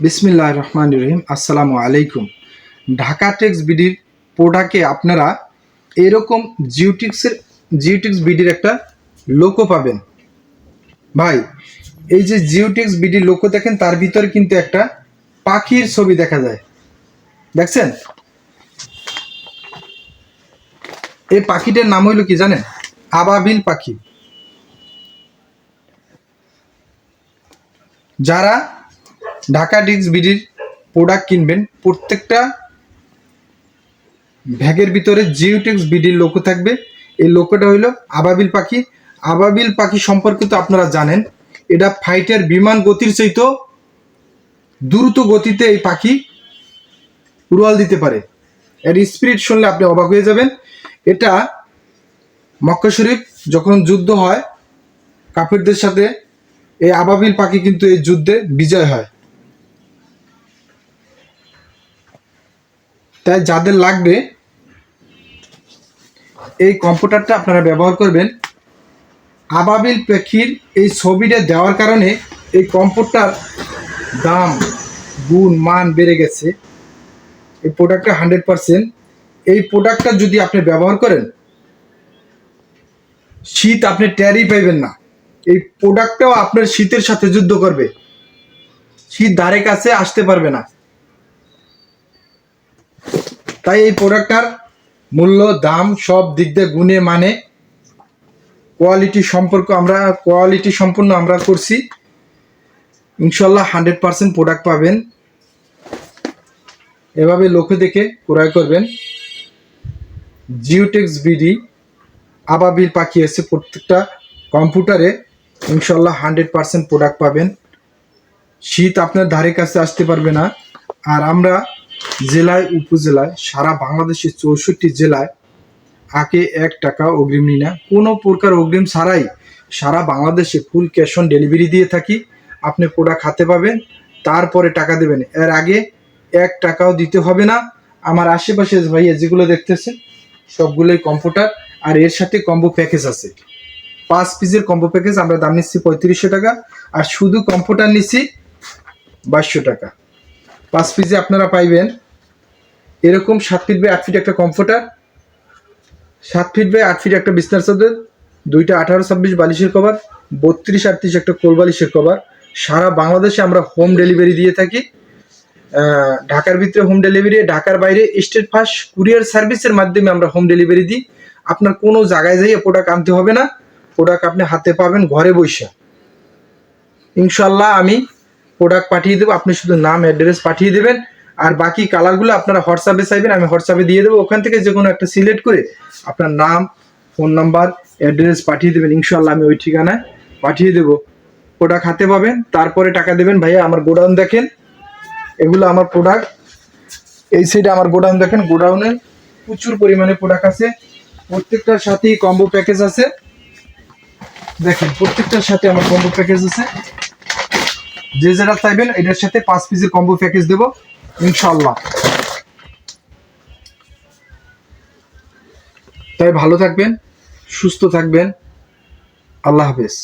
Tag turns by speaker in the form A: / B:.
A: বিসমিল্লাহ রহমান রহিম আসসালামু আলাইকুম। ঢাকা টেক্স বিডির প্রোডাক্টে আপনারা এরকম জিওটিক্সের, জিওটিক্স বিডির একটা লোকো পাবেন। ভাই, এই যে জিওটিক্স বিডির লোকো দেখেন, তার ভিতরে কিন্তু একটা পাখির ছবি দেখা যায়। দেখছেন? এই পাখিটার নাম হইল কি জানেন? আবাবিল পাখি। যারা ঢাকা ডিক্স বিডির প্রোডাক্ট কিনবেন, প্রত্যেকটা ব্যাগের ভিতরে জিওটেক্স বিডির লোকো থাকবে। এই লোকোটা হইল আবাবিল পাখি। আবাবিল পাখি সম্পর্কে তো আপনারা জানেন, এটা ফাইটার বিমান গতির চাইতেও দ্রুত গতিতে এই পাখি উড়াল দিতে পারে। এর স্পিরিট শুনলে আপনি অবাক হয়ে যাবেন। এটা মক্কা শরীফ যখন যুদ্ধ হয়, কাফেরদের সাথে এই আবাবিল পাখি কিন্তু এই যুদ্ধে বিজয় হয়। তাই যাদের লাগবে, এই কম্পিউটারটা আপনারা ব্যবহার করবেন। আবাবিল পাখির এই ছবিটা দেওয়ার কারণে এই কম্পিউটার দাম, গুণ, মান বেড়ে গেছে। এই প্রোডাক্টটা হান্ড্রেড পারসেন্ট। এই প্রোডাক্টটা যদি আপনি ব্যবহার করেন, শীত আপনি ট্যারি পাইবেন না। এই প্রোডাক্টটাও আপনার শীতের সাথে যুদ্ধ করবে। শীত ধারে কাছে আসতে পারবে না। তাই এই প্রোডাক্টটার মূল্য, দাম সব দিক দিয়ে গুণে মানে কোয়ালিটি সম্পর্ক আমরা কোয়ালিটি সম্পূর্ণ আমরা করছি। ইনশাল্লাহ হান্ড্রেড পার্সেন্ট প্রোডাক্ট পাবেন। এভাবে লক্ষ্য দেখে ক্রয় করবেন। জিওটেক্স বিডি আবাবিল পাখি এসে প্রত্যেকটা কম্পিউটারে। ইনশাল্লাহ হান্ড্রেড পার্সেন্ট প্রোডাক্ট পাবেন। শীত আপনার ধারে কাছে আসতে পারবে না। আর আমরা জেলায়, উপজেলায়, সারা বাংলাদেশের চৌষট্টি জেলায় আগে এক টাকা অগ্রিম নিই না কোনো প্রকার অগ্রিম ছাড়াই সারা বাংলাদেশে ফুল ক্যাশ অন ডেলিভারি দিয়ে থাকি। আপনি প্রোডাক্ট হাতে পাবেন, তারপরে টাকা দেবেন। এর আগে এক টাকাও দিতে হবে না। আমার আশেপাশে ভাইয়া যেগুলো দেখতেছেন, সবগুলোই কম্পিউটার আর এর সাথে কম্বো প্যাকেজ আছে। পাঁচ পিসের কম্বো প্যাকেজ আমরা দাম নিচ্ছি পঁয়ত্রিশশো টাকা, আর শুধু কম্পিউটার নিচ্ছি বাইশশো টাকা। পাঁচ পিসে আপনারা পাইবেন। এরকম সাত ফিট বাই আট ফিট একটা কম্পিউটার সাত ফিট বাই আট ফিট একটা বিছনার চাদর, দুইটা আঠারো, ছাব্বিশ বালিশের কভার বত্রিশ, আটত্রিশ একটা কোল বালিশের কভার সারা বাংলাদেশে আমরা হোম ডেলিভারি দিয়ে থাকি। ঢাকার ভিতরে হোম ডেলিভারি ঢাকার বাইরে স্টেট ফার্স্ট কুরিয়ার সার্ভিসের মাধ্যমে আমরা হোম ডেলিভারি দিই। আপনার কোনো জায়গায় যাইয়ে প্রোডাক্ট আনতে হবে না। প্রোডাক্ট আপনি হাতে পাবেন ঘরে বসে। ইনশাল্লাহ আমি প্রোডাক্ট পাঠিয়ে দেবো, আপনি শুধু নাম অ্যাড্রেস পাঠিয়ে দেবেন, আর বাকি কালারগুলো আপনারা হোয়াটসঅ্যাপে চাইবেন, আমি হোয়াটসঅ্যাপে দিয়ে দেবো। ওখান থেকে যে কোনো একটা সিলেক্ট করে আপনার নাম ফোন নাম্বার অ্যাড্রেস পাঠিয়ে দেবেন। ইনশাল্লাহ আমি ওই ঠিকানায় পাঠিয়ে দেবো। প্রোডাক্ট হাতে পাবেন, তারপরে টাকা দেবেন। ভাইয়া, আমার গোডাউন দেখেন। এগুলো আমার প্রোডাক্ট এই সাইডে আমার গোডাউন দেখেন। গোডাউনে প্রচুর পরিমাণে প্রোডাক্ট আছে। প্রত্যেকটার সাথেই কম্বো প্যাকেজ আছে। দেখেন, প্রত্যেকটার সাথে আমার কম্বো প্যাকেজ আছে। যে যেটা চাইবেন, এটার সাথে পাঁচ পিসের কম্বো প্যাকেজ দেবো ইনশাল্লাহ তাই ভালো থাকবেন, সুস্থ থাকবেন। আল্লাহ হাফেজ।